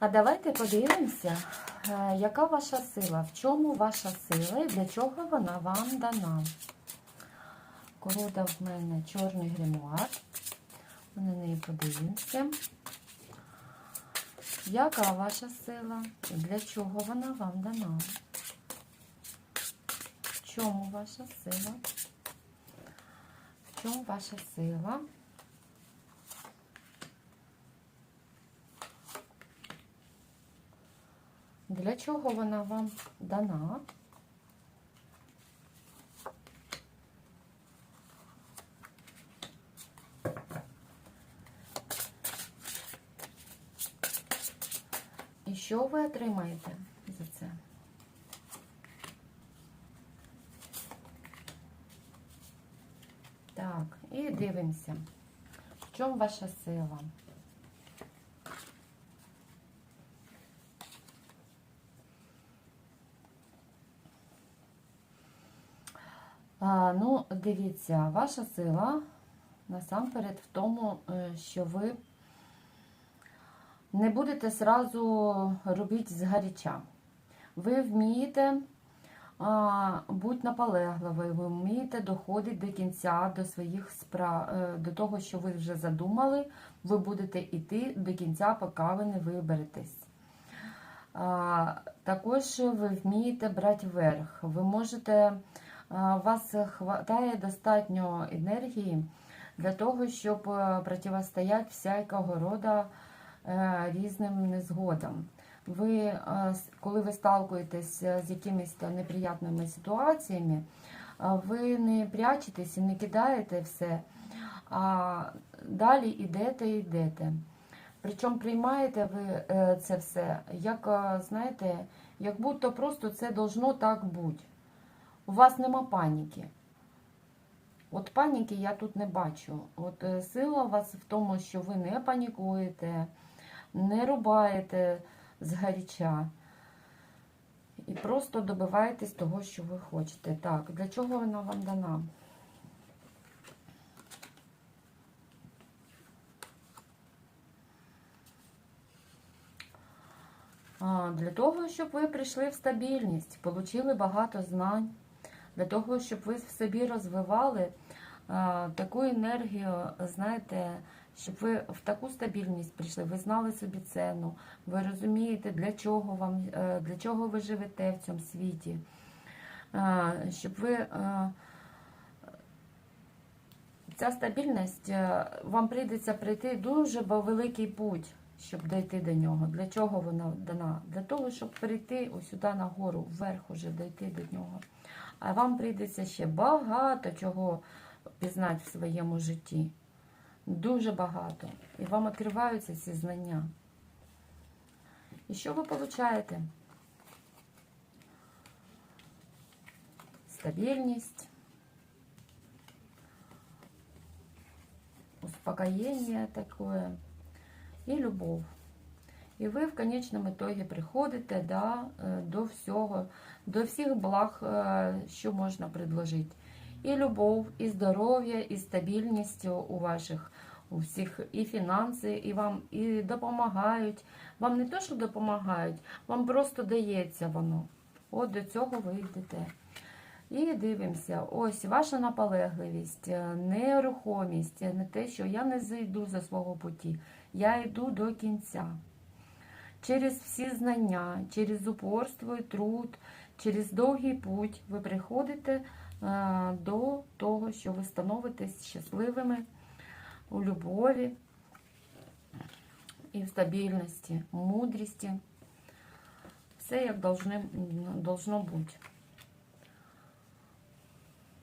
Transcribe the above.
А давайте подивимося, е, яка ваша сила, в чому ваша сила і для чого вона вам дана. Колода в мене чорний гримуар. Ми на неї подивимося. Яка ваша сила і для чого вона вам дана? В чому ваша сила? В чому ваша сила? Для чого вона вам дана? І що ви отримаєте за це? Так, і дивимося. В чому ваша сила? А, ну, дивіться, ваша сила насамперед в тому, е, що ви не будете сразу робити згаряча. Ви вмієте а, бути наполегливою, ви вмієте доходити до кінця, до своїх справ, до того, що ви вже задумали, ви будете йти до кінця, поки ви не виберетесь. А, також ви вмієте брати верх. Ви можете, вас вистачає достатньо енергії для того, щоб е, протистояти всякого роду е, різним незгодам. Ви, е, коли ви сталкуєтесь з якимись неприятними ситуаціями, ви не прячетесь і не кидаєте все, а далі йдете і йдете. Причому приймаєте ви це все, як, знаєте, як будто просто це должно так бути. У вас нема паніки. От паніки я тут не бачу. От е, сила у вас в тому, що ви не панікуєте, не рубаєте згаряча. І просто добиваєтесь того, що ви хочете. Так, для чого вона вам дана? Для того, щоб ви прийшли в стабільність, отримали багато знань, для того, щоб ви в собі розвивали а, таку енергію, знаєте, щоб ви в таку стабільність прийшли, ви знали собі ціну, ви розумієте, для чого вам, е, для чого ви живете в цьому світі, А, щоб ви. е, Ця стабільність е, вам прийдеться пройти дуже великий путь, щоб дійти до нього. Для чого вона дана? Для того, щоб прийти ось сюди нагору, вверх уже дійти до нього. А вам прийдеться ще багато чого пізнати в своєму житті. Дуже багато. І вам відкриваються ці знання. І що ви получаєте? Стабільність. успокоение такое і любов. І ви в конечному итоге приходите да, е, до всього, до всіх благ, е, що можна предложити. І любов, і здоров'я, і стабільність у ваших у всіх, і фінанси, і вам і допомагають. Вам не то, що допомагають, вам просто дається воно. От до цього ви йдете. І дивимося, ось ваша наполегливість, е, нерухомість, не те, що я не зайду за свого путі, я йду до кінця. Через всі знання, через упорство і труд, через довгий путь ви приходите е, до того, що ви становитесь щасливими у любові і в стабільності, мудрості. Все як должно бути.